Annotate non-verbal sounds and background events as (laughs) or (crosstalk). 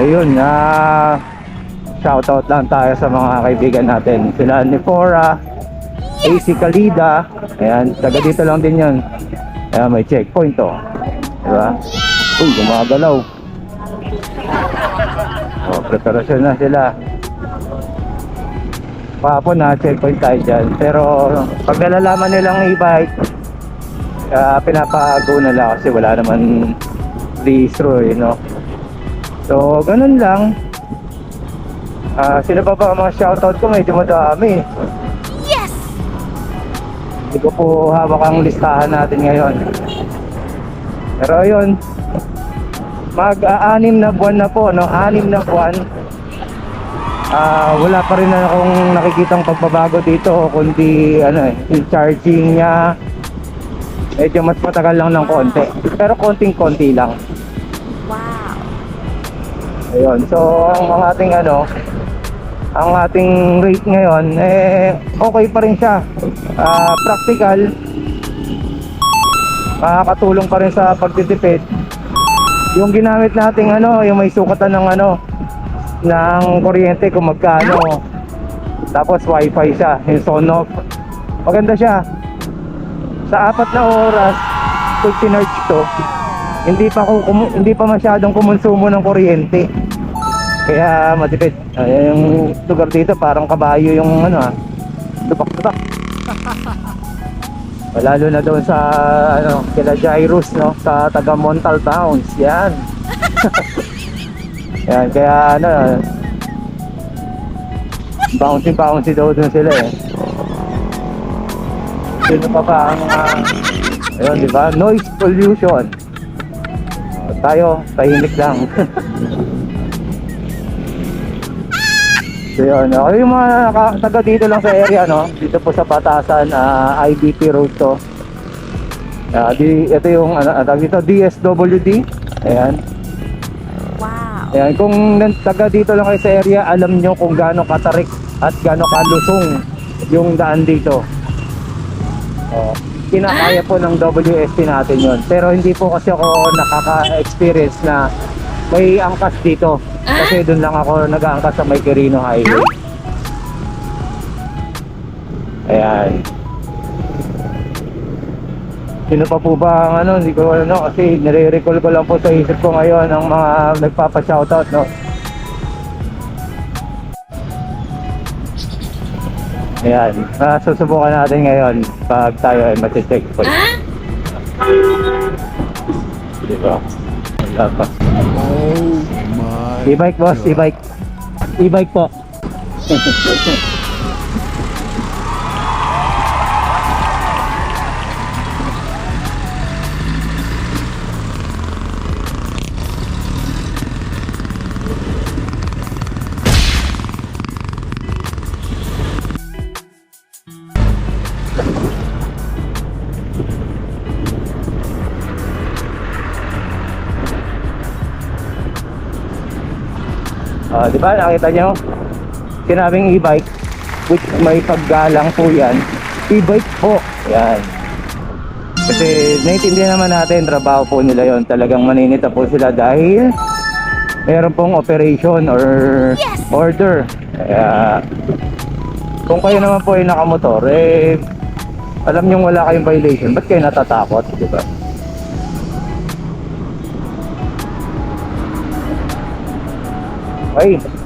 ayun, na shoutout lang tayo sa mga kaibigan natin. Sila ni Fora, AC Kalida, ayan, taga dito lang din yun. Ayan, may checkpoint to. Diba? Uy, gumagalaw. Oh, preparasyon na sila. Papo na checkpoint tayo dyan. Pero pag nalalaman nilang e-bike, uh, pinapago na lang kasi wala naman registro eh, no? So, ganun lang. Ah, sino pa ba ang mga shoutout ko? Medyo madami. Yes! Hindi ko po hawak ang listahan natin ngayon. Pero ayun, mag-aanim na buwan na po, no? Anim na buwan. Ah, wala pa rin na akong nakikitang pagbabago dito, kundi ano eh, yung charging niya medyo mas matagal lang ng konti. Pero konting-konti lang. Wow! Ayun. So, ang ating ano, ang ating rate ngayon, eh, okay pa rin siya. Ah, practical. Makakatulong pa rin sa pagtitipid. Yung ginamit nating ano, yung may sukatan ng ano, ng kuryente kung magkano. Tapos wifi siya, yung Sonoff. Maganda siya. Sa apat na oras, pag sinerge to, hindi pa ko hindi pa masyadong kumonsumo ng kuryente. Kaya matipid. Ay, yung lugar dito parang kabayo yung ano ah. Tupak-tupak. Lalo (laughs) na doon sa ano, kila Jairus no, sa taga Montal Towns. Yan. (laughs) Yan kaya ano bouncy bouncy daw doon sila eh. Sino pa ba ang uh, ayun, di ba? Noise pollution. Tayo, tahimik lang. so yun, okay yung mga naka- taga dito lang sa area, no? Dito po sa Batasan, ah, IBP Road to. Ah, di, ito yung, ano, tawag dito, DSWD. Ayan. Wow! Ayan, kung taga dito lang kayo sa area, alam nyo kung gaano katarik at gaano kalusong yung daan dito. Oh, kinakaya po ng WSP natin yon. Pero hindi po kasi ako nakaka-experience na may angkas dito. Kasi doon lang ako nag-aangkas sa may Quirino Highway. Ayan. Sino pa po ba ang ano, hindi ko ano kasi nire-recall ko lang po sa isip ko ngayon ang mga nagpapa-shoutout, no. Ayan, ah, susubukan natin ngayon pag tayo ay mati-check po. Di ba? Pa. Oh my E-bike boss, e-bike. E-bike po. (laughs) Ah, di ba nakita nyo? Sinabing e-bike which may paggalang po yan. E-bike po. Yan. Kasi naiintindihan naman natin trabaho po nila yon Talagang maninita po sila dahil meron pong operation or Yes! order. Kaya kung kayo naman po ay nakamotor, eh alam nyo wala kayong violation, ba't kayo natatakot, di ba? Okay,